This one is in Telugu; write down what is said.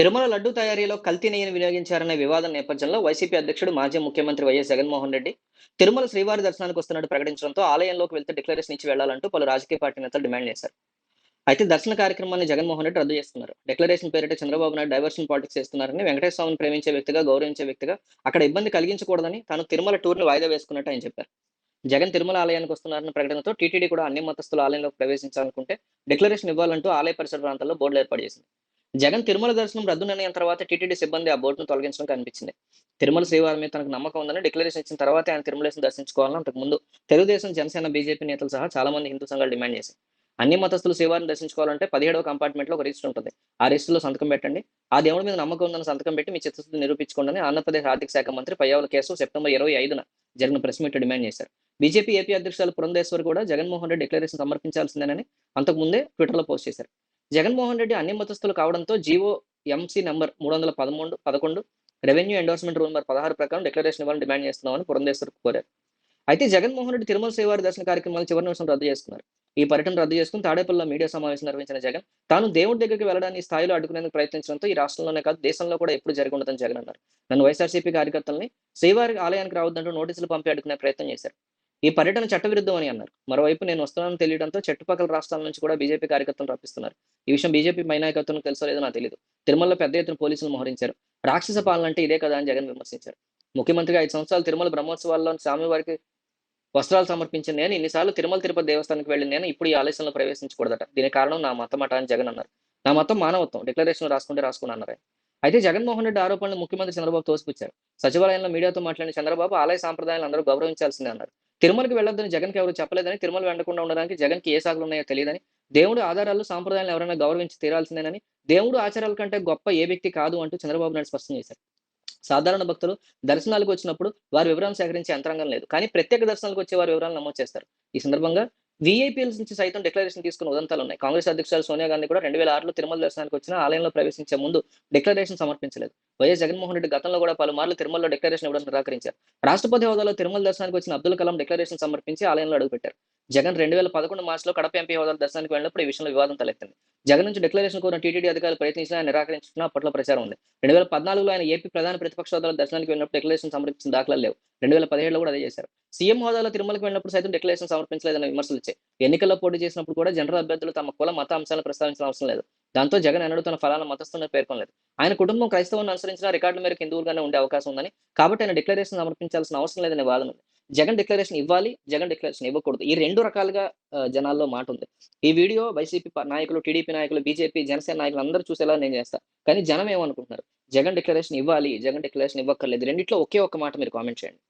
తిరుమల లడ్డు తయారీలో కల్తీ నెయ్యిని వినియోగించారనే వివాదం నేపథ్యంలో వైసీపీ అధ్యక్షుడు మాజీ ముఖ్యమంత్రి వైఎస్ జగన్మోహన్ రెడ్డి తిరుమల శ్రీవారి దర్శనానికి వస్తున్నట్టు ప్రకటించడంతో ఆలయంలోకి వెళ్తే డిక్లరేషన్ ఇచ్చి వెళ్ళాలంటూ పలు రాజకీయ పార్టీ నేతలు డిమాండ్ చేశారు. అయితే దర్శన కార్యక్రమాన్ని జగన్మోహన్ రెడ్డి రద్దు చేస్తున్నారు. డిక్లరేషన్ పేరిట చంద్రబాబు నాయుడు డైవర్షన్ పాలిటిక్స్ చేస్తున్నారని వెంకటేశ్వర స్వామిని ప్రేమించే వ్యక్తిగా గౌరవించే వ్యక్తిగా అక్కడ ఇబ్బంది కలిగించకూడదని తాను తిరుమల టూర్ని వాయిదా వేసుకున్నట్టు ఆయన చెప్పారు. జగన్ తిరుమల ఆలయానికి వస్తున్నారన్న ప్రకటనతో టీటీడీ కూడా అన్ని మతస్థుల ఆలయంలోకి ప్రవేశించాలనుకుంటే డిక్లరేషన్ ఇవ్వాలంటూ ఆలయ పరిసర ప్రాంతాల్లో బోర్డులు ఏర్పాటు చేసింది. జగన్ తిరుమల దర్శనం రద్దు నిర్ణయం తర్వాత టీటీడీ సిబ్బంది ఆ బోర్డును తొలగించడం కనిపించింది. తిరుమల శ్రీవారి మీద తనకు నమ్మకం ఉందని డిక్లరేషన్ ఇచ్చిన తర్వాత ఆయన తిరుమలేశం దర్శించుకోవాలని అంతకు ముందు తెలుగుదేశం జనసేన బీజేపీ నేతలు సహా చాలా మంది హిందూ సంఘాలు డిమాండ్ చేశారు అన్ని మతస్థులు శ్రీవారిని దర్శించుకోవాలంటే పదిహేడవ కంపార్ట్మెంట్లో ఒక రిజిస్టర్ ఉంటుంది. ఆ రిజిస్టర్లో సంతకం పెట్టండి. ఆ దేవుడి మీద నమ్మకం ఉందని సంతకం పెట్టి మీ చిత్తశుద్ధి నిరూపించుకోండి ఆంధ్రప్రదేశ్ ఆర్థిక శాఖ మంత్రి పయ్యావుల కేసు సెప్టెంబర్ ఇరవై ఐదున జరిగిన ప్రెస్ మీట్ డిమాండ్ చేశారు. బీజేపీ ఏపీ అధ్యక్షులు పురంధేశ్వర్ కూడా జగన్మోహన్ రెడ్డి డిక్లరేషన్ సమర్పించాల్సిందేనని అంతకుముందే ట్విట్టర్లో పోస్ట్ చేశారు. జగన్మోహన్ రెడ్డి అన్ని మతస్థులు కావడంతో జీవో ఎంసీ నంబర్ మూడు వందల పదమూడు పదకొండు రెవెన్యూ ఎండోర్స్మెంట్ రూల్ నెంబర్ పదహారు ప్రకారం డిక్లరేషన్ ఇవ్వాలని డిమాండ్ చేస్తున్నామని పురంధేశ్వర్ కోరారు. అయితే జగన్మోహన్ రెడ్డి తిరుమల శ్రీవారి దర్శన కార్యక్రమాలు చివరి నిమిషం రద్దు చేసుకున్నారు ఈ పర్యటన రద్దు చేసుకుని తాడేపల్లిలో మీడియా సమావేశం నిర్వహించిన జగన్ తాను దేవుడి దగ్గరికి వెళ్ళడానికి స్థాయిలో అడ్డుకునేందుకు ప్రయత్నించడంతో ఈ రాష్ట్రంలోనే కాదు దేశంలో కూడా ఎప్పుడు జరిగి ఉండదని జగన్ అన్నారు. నన్ను వైఎస్ఆర్సీపీ కార్యకర్తల్ని శ్రీవారి ఆలయానికి రావద్దంటూ నోటీసులు పంపి అడ్డుకునే ప్రయత్నం చేశారు. ఈ పర్యటన చట్టవిరుద్ధం అని అన్నారు. మరోవైపు నేను వస్తున్నానని తెలియడంతో చుట్టుపక్కల రాష్ట్రాల నుంచి కూడా బీజేపీ కార్యకర్తలు రప్పిస్తున్నారు. ఈ విషయం బీజేపీ మైనాయకత్వం తెలుసో లేదో నాకు తెలియదు తిరుమలలో పెద్ద ఎత్తున పోలీసులు మోహరించారు. రాక్షస పాలన అంటే ఇదే కదా అని జగన్ విమర్శించారు. ముఖ్యమంత్రిగా ఐదు సంవత్సరాలు తిరుమల బ్రహ్మోత్సవాల్లో స్వామివారికి వస్త్రాలు సమర్పించిన నేను ఇన్నిసార్లు తిరుమల తిరుపతి దేవస్థానానికి వెళ్ళిన నేను ఇప్పుడు ఈ ఆలయంలో ప్రవేశించకూడదట. దీని కారణం నా మతం అట అని జగన్ అన్నారు. నా మతం మానవత్వం. డిక్లరేషన్ రాసుకుంటే రాసుకుని అన్నారు అయితే జగన్మోహన్ రెడ్డి ఆరోపణలు ముఖ్యమంత్రి చంద్రబాబు తోసిపుచ్చారు. సచివాలయంలో మీడియాతో మాట్లాడిన చంద్రబాబు ఆలయ సాంప్రదాయాలు అందరూ గౌరవించాల్సిందే అన్నారు. తిరుమలకి వెళ్ళొద్దని జగన్కి ఎవరు చెప్పలేదని తిరుమల వెళ్ళకుండా ఉండడానికి జగన్కి ఏ సాగులు ఉన్నాయో తెలియదని దేవుడు ఆధారాలు సాంప్రదాయాలు ఎవరైనా గౌరవించి తీరాల్సిందేనని దేవుడు ఆచారాల కంటే గొప్ప ఏ వ్యక్తి కాదు అంటూ చంద్రబాబు నాయుడు స్పష్టం చేశారు. సాధారణ భక్తులు దర్శనాలకు వచ్చినప్పుడు వారి వివరాలు సేకరించే యంత్రాంగం లేదు. కానీ ప్రత్యేక దర్శనాలకు వచ్చే వారి వివరాలు నమోదు చేస్తారు. ఈ సందర్భంగా వీఐపీఎల్ నుంచి సైతం డిక్లరేషన్ తీసుకున్న ఉదంతాలు ఉన్నాయి. కాంగ్రెస్ అధ్యక్షులు సోనియా గాంధీ కూడా రెండు వేల ఆరులో తిరుమల దర్శనానికి వచ్చిన ఆలయంలో ప్రవేశించే ముందు డిక్లరేషన్ సమర్పించలేదు. వైఎస్ జగన్మోహన్ రెడ్డి గతంలో కూడా పలుమార్లు తిరుమలలో డిక్లరేషన్ ఇవ్వడం నిరాకరించారు. రాష్ట్రపతి హోదాలో తిరుమల దర్శనానికి వచ్చిన అబ్దుల్ కలాం డిక్లరేషన్ సమర్పించి ఆలయంలో అడుగుపెట్టారు. జగన్ రెండు వేల పదకొండు మార్చిలో కడప ఎంపీ హోదాల దర్శనానికి వెళ్ళినప్పుడు ఈ విషయంలో వివాదం తలెత్తింది. జగన్ నుంచి డిక్లరేషన్ కోరిన టీటీడీ అధికారులు ప్రయత్నించినా నిరాకరించుకున్న అప్పట్లో ప్రచారం ఉంది. రెండు వేల పద్నాలుగులో ఆయన ఏపీ ప్రధాన ప్రతిపక్ష హోదాల దర్శనానికి వెళ్ళినప్పుడు డిక్లరేషన్ సమర్పించిన దాఖలాలు లేవు. రెండు వేల పదిహేడులో కూడా అదే చేశారు. సీఎం హోదాలో తిరుమలకి వెళ్ళినప్పుడు సైతం డిక్లరేషన్ సమర్పించలేదన్న విమర్శలు వచ్చాయి. ఎన్నికల్లో పోటీ చేసినప్పుడు కూడా జనరల్ అభ్యర్థులు తమ కుల మత అంశాలను ప్రస్తావించిన అవసరం లేదు. దాంతో జగన్ ఎన్నడూ తన ఫలాన మతస్థులను పేర్కొనలేదు. ఆయన కుటుంబం క్రైస్తవాన్ని అనుసరించిన రికార్డుల మేరకు హిందువులుగానే ఉండే అవకాశం ఉందని కాబట్టి ఆయన డిక్లరేషన్ సమర్పించాల్సిన అవసరం లేదనే వాదన ఉంది. జగన్ డిక్లరేషన్ ఇవ్వాలి జగన్ డిక్లరేషన్ ఇవ్వకూడదు. ఈ రెండు రకాలుగా జనాల్లో మాట ఉంది. ఈ వీడియో వైసీపీ నాయకులు టీడీపీ నాయకులు బీజేపీ జనసేన నాయకులు అందరూ చూసేలా నేను చేస్తా. కానీ జనం ఏమనుకుంటున్నారు? జగన్ డిక్లరేషన్ ఇవ్వాలి జగన్ డిక్లరేషన్ ఇవ్వక్కర్లేదు. రెండిట్లో ఒకే ఒక్క మాట మీరు కామెంట్ చేయండి.